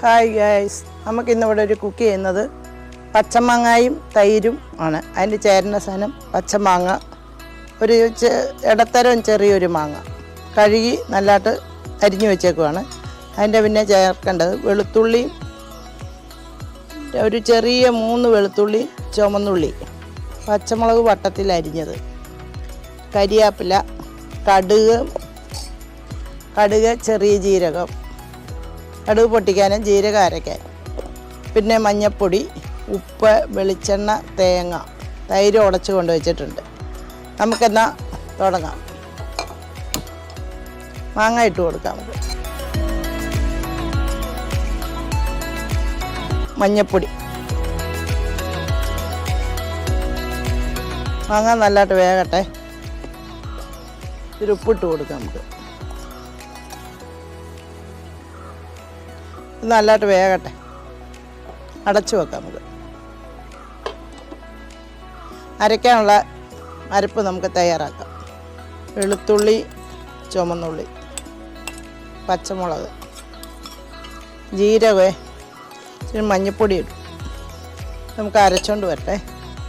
Hi guys നമുക്ക് ഇന്നിവിടെ ഒരു കുക്ക് ചെയ്യുന്നത് പച്ചമാങ്ങായും തൈരും ആണ്. അതിന്റെ ചേരുന്ന സാധനം പച്ചമാങ്ങ. ഒരു ഇടത്തരം ചെറിയൊരു മാങ്ങ. കഴുകി നല്ലതായിട്ട് അരിഞ്ഞു വെച്ചേക്കുവാണ്. അതിന്റെ പിന്നെ ചേർക്കേണ്ടത് വെളുത്തുള്ളി ഒരു ചെറിയ മൂന്ന് വെളുത്തുള്ളി ചുമന്നുള്ളി. പച്ചമുളക് വട്ടത്തിൽ അരിഞ്ഞത്. കരിയാപ്പില കടുക് കടുക് ചെറിയ ജീരകം. കടുക് പൊട്ടിക്കാനും ജീരകം അരയ്ക്കാൻ പിന്നെ മഞ്ഞൾപ്പൊടി ഉപ്പ് വെളിച്ചെണ്ണ തേങ്ങ തൈര് ഉടച്ച് കൊണ്ട് വെച്ചിട്ടുണ്ട് നമുക്കെന്നാൽ തുടങ്ങാം. മാങ്ങ ഇട്ട് കൊടുക്കാം നമുക്ക്. മഞ്ഞൾപ്പൊടി മാങ്ങ നല്ലതായിട്ട് വേകട്ടെ. ഒരു ഉപ്പിട്ട് കൊടുക്കാം നമുക്ക്. നല്ലതായിട്ട് വേകട്ടെ അടച്ചു വെക്കാം നമുക്ക്. അരയ്ക്കാനുള്ള അരപ്പ് നമുക്ക് തയ്യാറാക്കാം. വെളുത്തുള്ളി ചുമന്നുള്ളി പച്ചമുളക് ജീരകേ ഇച്ചിരി മഞ്ഞൾപ്പൊടി ഇടും. നമുക്ക് അരച്ചോണ്ട് വരട്ടെ.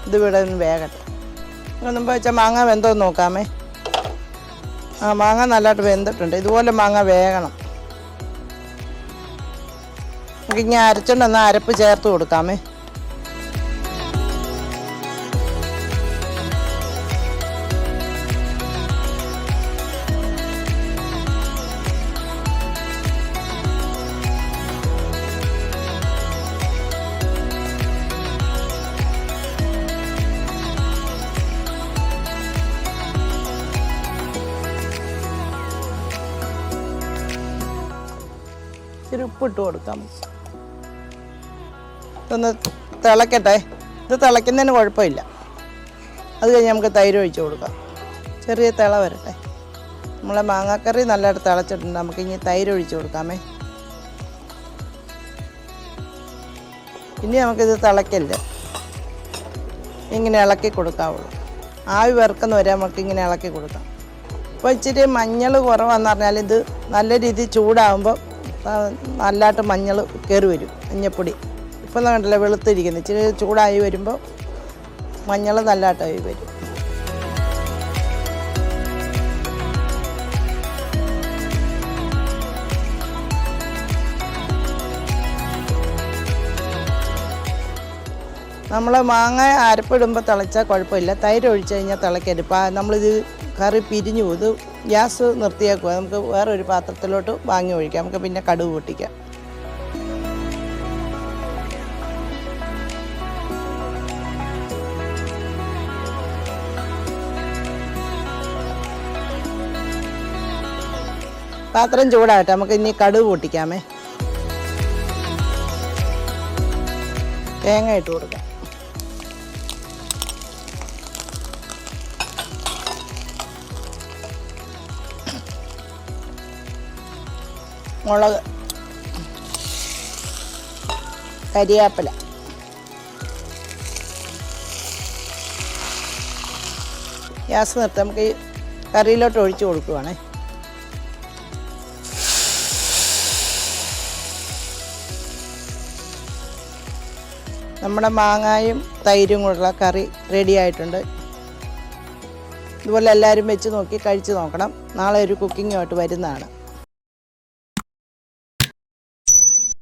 ഇത് ഇവിടെ നിന്ന് വേകട്ടെ മുമ്പ് വെച്ചാൽ മാങ്ങ വെന്തോ നോക്കാമേ. ആ മാങ്ങ നല്ലതായിട്ട് വെന്തിട്ടുണ്ട്. ഇതുപോലെ മാങ്ങ വേകണം. നമുക്ക് അരച്ചോണ്ട് ഒന്ന് അരപ്പ് ചേർത്ത് കൊടുക്കാമേ. ഇച്ചിരി ഉപ്പിട്ട് കൊടുക്കാം. ഇതൊന്ന് തിളക്കട്ടെ. ഇത് തിളയ്ക്കുന്നതിന് കുഴപ്പമില്ല. അത് കഴിഞ്ഞ് നമുക്ക് തൈര് ഒഴിച്ച് കൊടുക്കാം. ചെറിയ തിള വരട്ടെ. നമ്മളെ മാങ്ങാക്കറി നല്ലതായിട്ട് തിളച്ചിട്ടുണ്ട്. നമുക്ക് ഇനി തൈര് ഒഴിച്ച് കൊടുക്കാമേ. ഇനി നമുക്കിത് തിളയ്ക്കല്ല ഇങ്ങനെ ഇളക്കി കൊടുക്കാവുള്ളൂ. ആവി വറുക്കുന്ന വരെ നമുക്ക് ഇങ്ങനെ ഇളക്കി കൊടുക്കാം. ഇപ്പോൾ ഇച്ചിരി മഞ്ഞൾ കുറവാന്ന് പറഞ്ഞാൽ ഇത് നല്ല രീതിയിൽ ചൂടാകുമ്പോൾ നല്ലതായിട്ട് മഞ്ഞൾ കയറി വരും. മഞ്ഞപ്പൊടി. ഇപ്പം കണ്ടില്ല വെളുത്തിരിക്കുന്നത് ഇച്ചിരി ചൂടായി വരുമ്പോൾ മഞ്ഞൾ നല്ലതായിട്ടായി വരും. നമ്മൾ മാങ്ങ അരപ്പിടുമ്പോൾ തിളച്ചാൽ കുഴപ്പമില്ല. തൈര് ഒഴിച്ച് കഴിഞ്ഞാൽ തിളക്കരുത്. ഇപ്പം നമ്മളിത് കറി പിരിഞ്ഞു പോകും. ഇത് ഗ്യാസ് നിർത്തിയേക്കുക. നമുക്ക് വേറൊരു പാത്രത്തിലോട്ട് വാങ്ങി ഒഴിക്കാം. നമുക്ക് പിന്നെ കടുക് പൊട്ടിക്കാം. പാത്രം ചൂടാകട്ടെ നമുക്ക് ഇനി കടുക് പൊട്ടിക്കാമേ. തേങ്ങ ഇട്ട് കൊടുക്കാം. മുളക് കരിയാപ്പില. ഗ്യാസ് നിർത്തി നമുക്ക് ഈ കറിയിലോട്ട് ഒഴിച്ചു കൊടുക്കുവാണേ. നമ്മുടെ മാങ്ങായും തൈരും കൂടെയുള്ള കറി റെഡി ആയിട്ടുണ്ട്. ഇതുപോലെ എല്ലാവരും വെച്ച് നോക്കി കഴിച്ച് നോക്കണം. നാളെ ഒരു കുക്കിങ്ങുമായിട്ട് വരുന്നതാണ്.